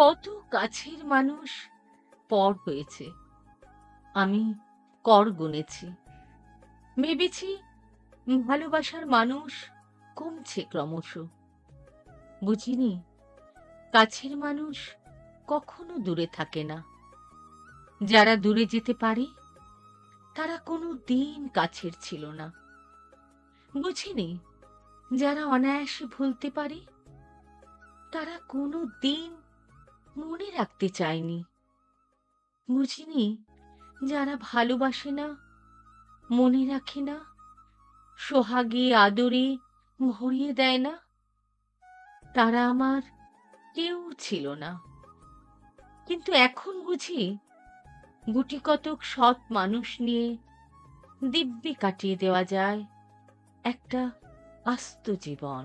কত কাছের মানুষ পর হয়েছে। আমি কর গুনেছি। ভেবেছি ভালোবাসার মানুষ কমছে ক্রমশ। বুঝিনি, কাছের মানুষ কখনো দূরে থাকে না। যারা দূরে যেতে পারে, তারা কোনো দিন কাছের ছিল না। বুঝিনি, যারা অনায়াসে ভুলতে পারে, তারা কোনো দিন মনে রাখতে চায়নি বুঝিনি, যারা ভালোবাসে না, মনে রাখে না, সোহাগে, আদরে ভরিয়ে দেয় না, তারা আমার কেউ ছিল না। কিন্তু এখন বুঝি, গুটি কতক সৎ মানুষ নিয়ে দিব্যি কাটিয়ে দেওয়া যায় একটা আস্ত জীবন।